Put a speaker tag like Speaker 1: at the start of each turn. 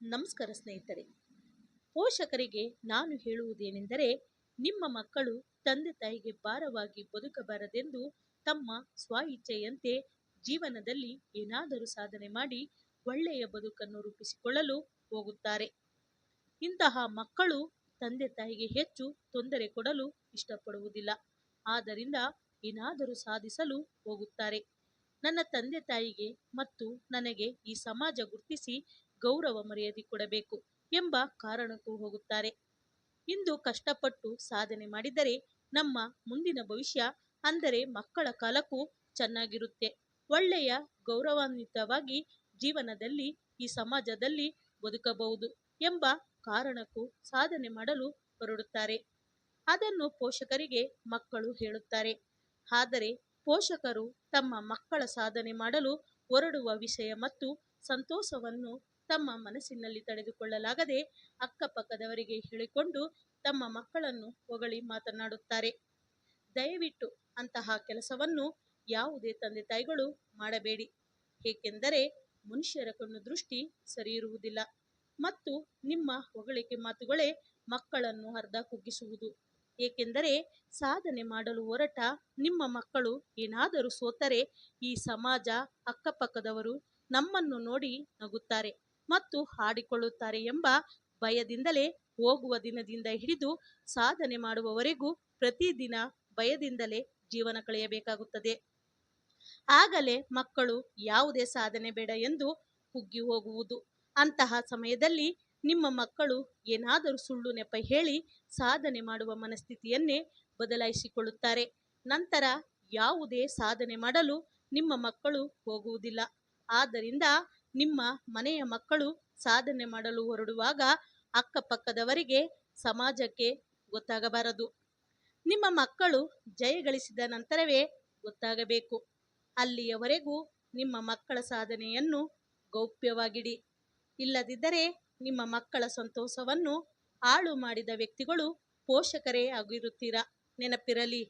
Speaker 1: ನಮಸ್ಕಾರ ಸ್ನೇಹಿತರೆ. ಪೋಷಕರಿಗೆ ನಾನು ಹೇಳುವುದೇನೆಂದರೆ, ನಿಮ್ಮ ಮಕ್ಕಳು ತಂದೆ ತಾಯಿಗೆ ಭಾರವಾಗಿ ಬದುಕಬಾರದೆಂದು ತಮ್ಮ ಸ್ವ ಇಚ್ಛೆಯಂತೆ ಜೀವನದಲ್ಲಿ ಏನಾದರೂ ಸಾಧನೆ ಮಾಡಿ ಒಳ್ಳೆಯ ಬದುಕನ್ನು ರೂಪಿಸಿಕೊಳ್ಳಲು ಹೋಗುತ್ತಾರೆ. ಇಂತಹ ಮಕ್ಕಳು ತಂದೆ ತಾಯಿಗೆ ಹೆಚ್ಚು ತೊಂದರೆ ಕೊಡಲು ಇಷ್ಟಪಡುವುದಿಲ್ಲ. ಆದ್ದರಿಂದ ಏನಾದರೂ ಸಾಧಿಸಲು ಹೋಗುತ್ತಾರೆ. ನನ್ನ ತಂದೆ ತಾಯಿಗೆ ಮತ್ತು ನನಗೆ ಈ ಸಮಾಜ ಗುರುತಿಸಿ ಗೌರವ ಮರ್ಯಾದೆ ಕೊಡಬೇಕು ಎಂಬ ಕಾರಣಕ್ಕೂ ಹೋಗುತ್ತಾರೆ. ಇಂದು ಕಷ್ಟಪಟ್ಟು ಸಾಧನೆ ಮಾಡಿದರೆ ನಮ್ಮ ಮುಂದಿನ ಭವಿಷ್ಯ ಅಂದರೆ ಮಕ್ಕಳ ಕಾಲಕ್ಕೂ ಚೆನ್ನಾಗಿರುತ್ತೆ. ಒಳ್ಳೆಯ ಗೌರವಾನ್ವಿತವಾಗಿ ಜೀವನದಲ್ಲಿ ಈ ಸಮಾಜದಲ್ಲಿ ಬದುಕಬಹುದು ಎಂಬ ಕಾರಣಕ್ಕೂ ಸಾಧನೆ ಮಾಡಲು ಹೊರಡುತ್ತಾರೆ. ಅದನ್ನು ಪೋಷಕರಿಗೆ ಮಕ್ಕಳು ಹೇಳುತ್ತಾರೆ. ಆದರೆ ಪೋಷಕರು ತಮ್ಮ ಮಕ್ಕಳ ಸಾಧನೆ ಮಾಡಲು ಹೊರಡುವ ವಿಷಯ ಮತ್ತು ಸಂತೋಷವನ್ನು ತಮ್ಮ ಮನಸ್ಸಿನಲ್ಲಿ ತಡೆದುಕೊಳ್ಳಲಾಗದೆ ಅಕ್ಕಪಕ್ಕದವರಿಗೆ ಹೇಳಿಕೊಂಡು ತಮ್ಮ ಮಕ್ಕಳನ್ನು ಹೊಗಳಿ ಮಾತನಾಡುತ್ತಾರೆ. ದಯವಿಟ್ಟು ಅಂತಹ ಕೆಲಸವನ್ನು ಯಾವುದೇ ತಂದೆ ತಾಯಿಗಳು ಮಾಡಬೇಡಿ. ಏಕೆಂದರೆ ಮನುಷ್ಯರ ಕಣ್ಣು ದೃಷ್ಟಿ ಸರಿಯಿರುವುದಿಲ್ಲ ಮತ್ತು ನಿಮ್ಮ ಹೊಗಳಿಕೆ ಮಾತುಗಳೇ ಮಕ್ಕಳನ್ನು ಅರ್ಧ ಕುಗ್ಗಿಸುವುದು. ಏಕೆಂದರೆ ಸಾಧನೆ ಮಾಡಲು ಹೊರಟ ನಿಮ್ಮ ಮಕ್ಕಳು ಏನಾದರೂ ಸೋತರೆ ಈ ಸಮಾಜ ಅಕ್ಕಪಕ್ಕದವರು ನಮ್ಮನ್ನು ನೋಡಿ ನಗುತ್ತಾರೆ. ಮತ್ತು ಹಾಡಿಕೊಳ್ಳುತ್ತಾರೆ ಎಂಬ ಭಯದಿಂದಲೇ ಹೋಗುವ ದಿನದಿಂದ ಹಿಡಿದು ಸಾಧನೆ ಮಾಡುವವರೆಗೂ ಪ್ರತಿದಿನ ಭಯದಿಂದಲೇ ಜೀವನ ಕಳೆಯಬೇಕಾಗುತ್ತದೆ. ಆಗಲೇ ಮಕ್ಕಳು ಯಾವುದೇ ಸಾಧನೆ ಬೇಡ ಎಂದು ಕುಗ್ಗಿ ಹೋಗುವುದು. ಅಂತಹ ಸಮಯದಲ್ಲಿ ನಿಮ್ಮ ಮಕ್ಕಳು ಏನಾದರೂ ಸುಳ್ಳು ನೆಪ ಹೇಳಿ ಸಾಧನೆ ಮಾಡುವ ಮನಸ್ಥಿತಿಯನ್ನೇ ಬದಲಾಯಿಸಿಕೊಳ್ಳುತ್ತಾರೆ. ನಂತರ ಯಾವುದೇ ಸಾಧನೆ ಮಾಡಲು ನಿಮ್ಮ ಮಕ್ಕಳು ಹೋಗುವುದಿಲ್ಲ. ಆದ್ದರಿಂದ ನಿಮ್ಮ ಮನೆಯ ಮಕ್ಕಳು ಸಾಧನೆ ಮಾಡಲು ಹೊರಡುವಾಗ ಅಕ್ಕಪಕ್ಕದವರಿಗೆ ಸಮಾಜಕ್ಕೆ ಗೊತ್ತಾಗಬಾರದು. ನಿಮ್ಮ ಮಕ್ಕಳು ಜಯ ಗಳಿಸಿದ ನಂತರವೇ ಗೊತ್ತಾಗಬೇಕು. ಅಲ್ಲಿಯವರೆಗೂ ನಿಮ್ಮ ಮಕ್ಕಳ ಸಾಧನೆಯನ್ನು ಗೌಪ್ಯವಾಗಿಡಿ. ಇಲ್ಲದಿದ್ದರೆ ನಿಮ್ಮ ಮಕ್ಕಳ ಸಂತೋಷವನ್ನು ಹಾಳು ಮಾಡಿದ ವ್ಯಕ್ತಿಗಳು ಪೋಷಕರೇ ಆಗಿರುತ್ತೀರಾ? ನೆನಪಿರಲಿ.